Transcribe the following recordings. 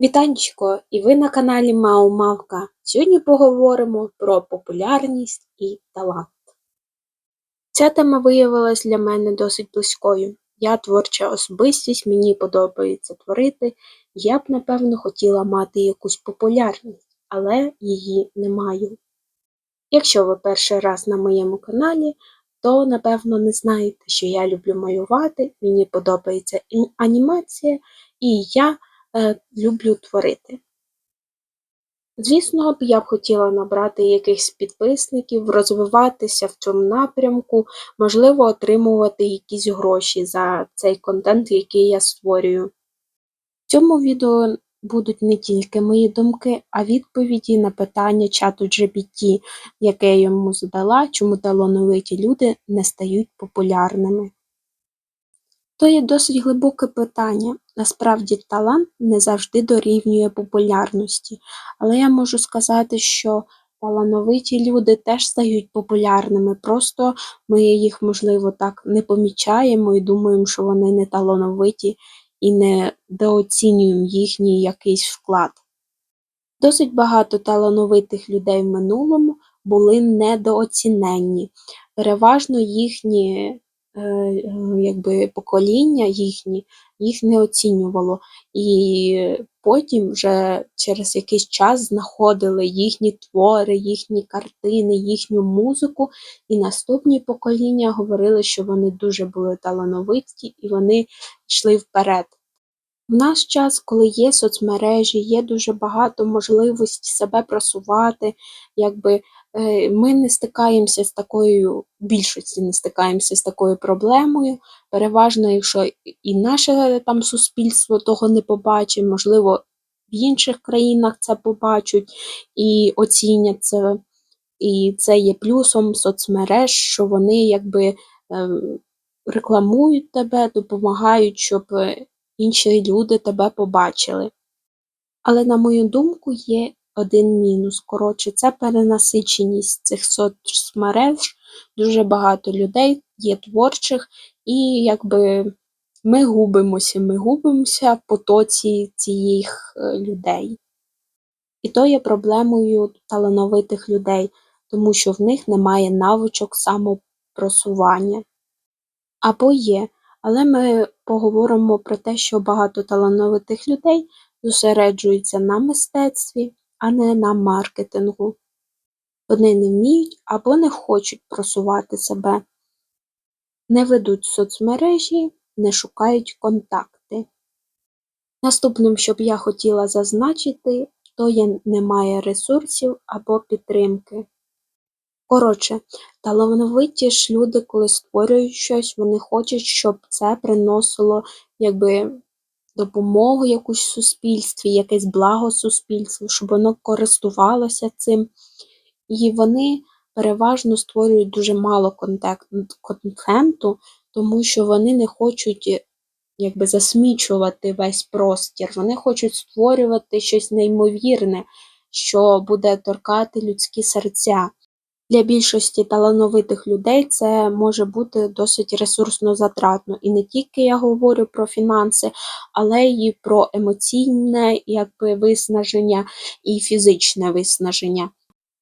Вітанечко, і ви на каналі Мау Мавка. Сьогодні поговоримо про популярність і талант. Ця тема виявилась для мене досить близькою. Я творча особистість, мені подобається творити, я б, напевно, хотіла мати якусь популярність, але її не маю. Якщо ви перший раз на моєму каналі, то напевно не знаєте, що я люблю малювати, мені подобається анімація, і я люблю творити. Звісно, б я б хотіла набрати якихось підписників, розвиватися в цьому напрямку, можливо, отримувати якісь гроші за цей контент, який я створюю. В цьому відео будуть не тільки мої думки, а відповіді на питання чату GPT, яке я йому задала, чому талановиті люди не стають популярними. То є досить глибоке питання. Насправді талант не завжди дорівнює популярності, але я можу сказати, що талановиті люди теж стають популярними, просто ми їх, можливо, так не помічаємо і думаємо, що вони не талановиті і не недооцінюємо їхній якийсь вклад. Досить багато талановитих людей в минулому були недооціненні, переважно їхні якби покоління їхні їх не оцінювало. І потім вже через якийсь час знаходили їхні твори, їхні картини, їхню музику, і наступні покоління говорили, що вони дуже були талановиті і вони йшли вперед. В наш час, коли є соцмережі, є дуже багато можливостей себе просувати, якби Е, ми не стикаємося з такою, більшості не стикаємося з такою проблемою. Переважно, якщо і наше там суспільство того не побачить, можливо, в інших країнах це побачать і оцінять це. І це є плюсом соцмереж, що вони якби ем, рекламують тебе, допомагають, щоб інші люди тебе побачили. Але, на мою думку, є один мінус. Коротше, це перенасиченість цих соцмереж, дуже багато людей є творчих, і якби ми губимося, ми губимося в потоці цих е, людей. І то є проблемою талановитих людей, тому що в них немає навичок самопросування. Або є, але ми поговоримо про те, що багато талановитих людей зосереджуються на мистецтві, а не на маркетингу. Вони не вміють або не хочуть просувати себе, не ведуть соцмережі, не шукають контакти. Наступним, що б я хотіла зазначити, то є немає ресурсів або підтримки. Коротше, талановиті ж люди, коли створюють щось, вони хочуть, щоб це приносило якби допомогу якусь суспільстві, якесь благо суспільству, щоб воно користувалося цим. І вони переважно створюють дуже мало контенту, тому що вони не хочуть якби засмічувати весь простір. Вони хочуть створювати щось неймовірне, що буде торкати людські серця. Для більшості талановитих людей це може бути досить ресурсно затратно. І не тільки я говорю про фінанси, але й про емоційне якби, виснаження і фізичне виснаження.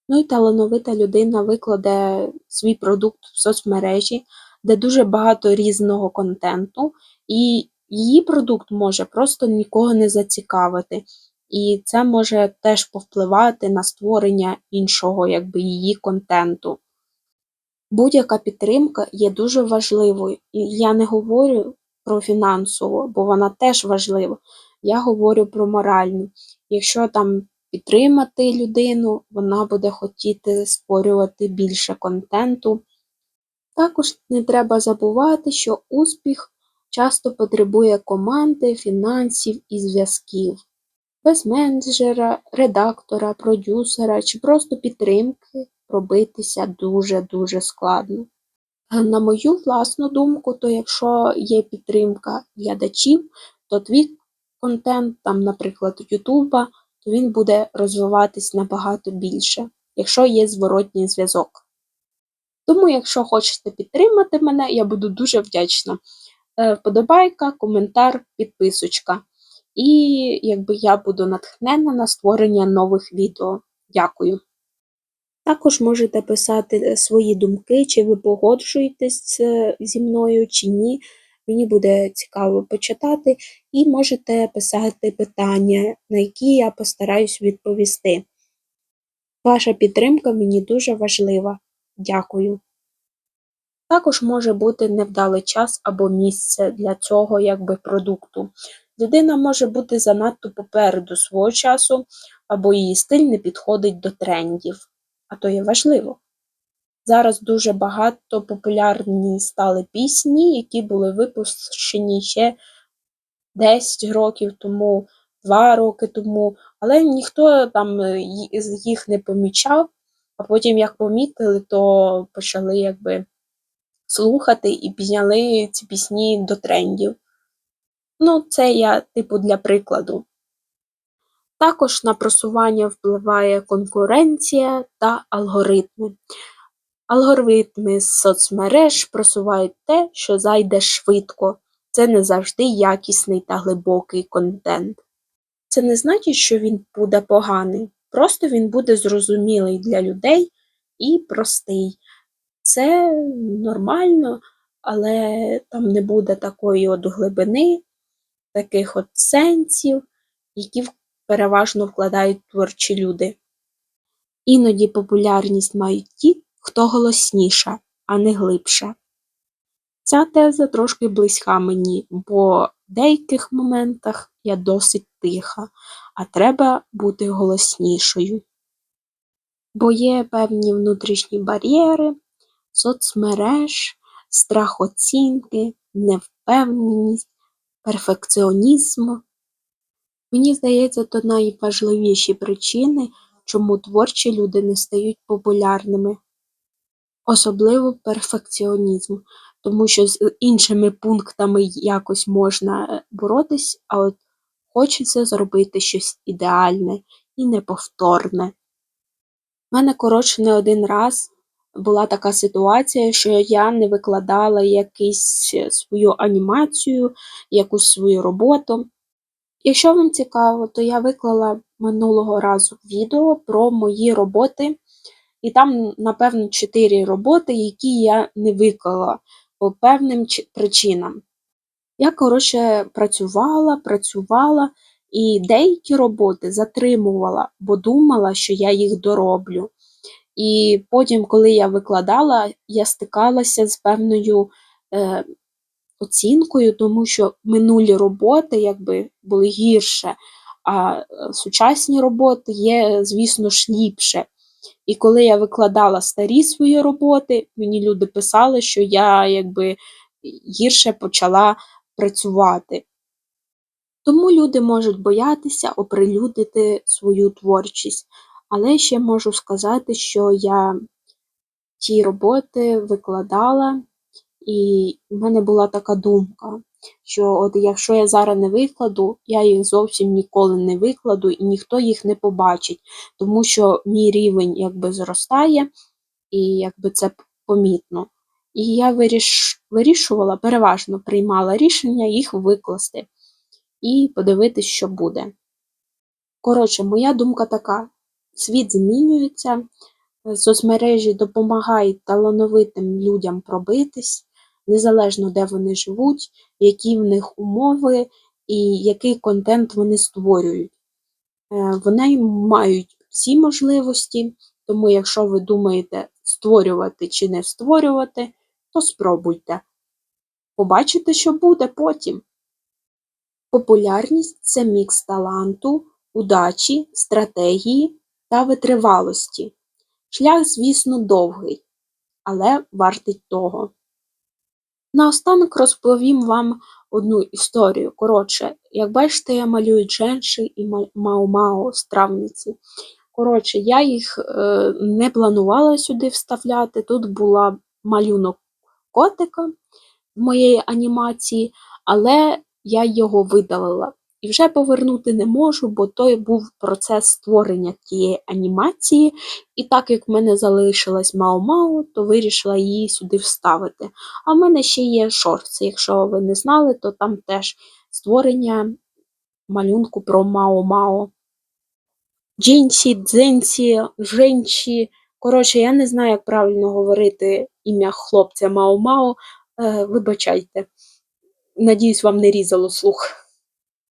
Ну і талановита людина викладе свій продукт в соцмережі, де дуже багато різного контенту, і її продукт може просто нікого не зацікавити і це може теж повпливати на створення іншого якби її контенту. Будь-яка підтримка є дуже важливою, і я не говорю про фінансову, бо вона теж важлива. Я говорю про моральну. Якщо там підтримати людину, вона буде хотіти створювати більше контенту. Також не треба забувати, що успіх часто потребує команди, фінансів і зв'язків без менеджера, редактора, продюсера чи просто підтримки пробитися дуже-дуже складно. На мою власну думку, то якщо є підтримка глядачів, то твій контент, там, наприклад, Ютуба, то він буде розвиватись набагато більше, якщо є зворотній зв'язок. Тому, якщо хочете підтримати мене, я буду дуже вдячна. Е, вподобайка, коментар, підписочка. І якби я буду натхнена на створення нових відео. Дякую. Також можете писати е, свої думки, чи ви погоджуєтесь е, зі мною, чи ні. Мені буде цікаво почитати, і можете писати питання, на які я постараюсь відповісти. Ваша підтримка мені дуже важлива. Дякую. Також може бути невдалий час або місце для цього якби продукту. Людина може бути занадто попереду свого часу, або її стиль не підходить до трендів, а то є важливо. Зараз дуже багато популярні стали пісні, які були випущені ще 10 років тому, 2 роки тому, але ніхто там е, їх не помічав, а потім, як помітили, то почали якби слухати і підняли ці пісні до трендів. Ну, це я, типу, для прикладу. Також на просування впливає конкуренція та алгоритми. Алгоритми з соцмереж просувають те, що зайде швидко. Це не завжди якісний та глибокий контент. Це не значить, що він буде поганий, просто він буде зрозумілий для людей і простий. Це нормально, але там не буде такої от глибини, таких от сенсів, які переважно вкладають творчі люди. Іноді популярність мають ті, хто голосніша, а не глибша. Ця теза трошки близька мені, бо в деяких моментах я досить тиха, а треба бути голоснішою. Бо є певні внутрішні бар'єри, соцмереж, страх оцінки, невпевненість, перфекціонізм. Мені здається, то найважливіші причини, чому творчі люди не стають популярними, особливо перфекціонізм, тому що з іншими пунктами якось можна е, боротись, а от хочеться зробити щось ідеальне і неповторне. У мене, коротше, не один раз була така ситуація, що я не викладала якусь е, свою анімацію, якусь свою роботу. Якщо вам цікаво, то я виклала минулого разу відео про мої роботи, і там, напевно, 4 роботи, які я не виклала по певним причинам. Я, коротше, працювала, працювала і деякі роботи затримувала, бо думала, що я їх дороблю. І потім, коли я викладала, я стикалася з певною е, оцінкою, тому що минулі роботи якби були гірше, а е, сучасні роботи є, звісно ж, ліпше. І коли я викладала старі свої роботи, мені люди писали, що я якби гірше почала працювати. Тому люди можуть боятися оприлюднити свою творчість. Але ще можу сказати, що я ті роботи викладала, і в мене була така думка, що от якщо я зараз не викладу, я їх зовсім ніколи не викладу і ніхто їх не побачить, тому що мій рівень якби зростає, і якби це помітно. І я виріш... вирішувала, переважно приймала рішення їх викласти і подивитись, що буде. Коротше, моя думка така: світ змінюється, соцмережі допомагають талановитим людям пробитись, незалежно де вони живуть, які в них умови і який контент вони створюють. Е, вони мають всі можливості, тому якщо ви думаєте створювати чи не створювати, то спробуйте. Побачите, що буде потім. Популярність це мікс таланту, удачі, стратегії та витривалості. Шлях, звісно, довгий, але вартий того. Наостанок розповім вам одну історію. Коротше, як бачите, я малюю дженші і мао-мао з травниці. Коротше, я їх е, не планувала сюди вставляти. Тут була малюнок котика в моєї анімації, але я його видалила. І вже повернути не можу, бо той був процес створення тієї анімації, і так як в мене залишилась Мао-Мао, то вирішила її сюди вставити. А в мене ще є шорти. Якщо ви не знали, то там теж створення малюнку про Мао-Мао. Джінсі, Дзенсі, Женчі. Коротше, я не знаю, як правильно говорити ім'я хлопця Мао-Мао. Е, вибачайте. Надіюсь, вам не різало слух.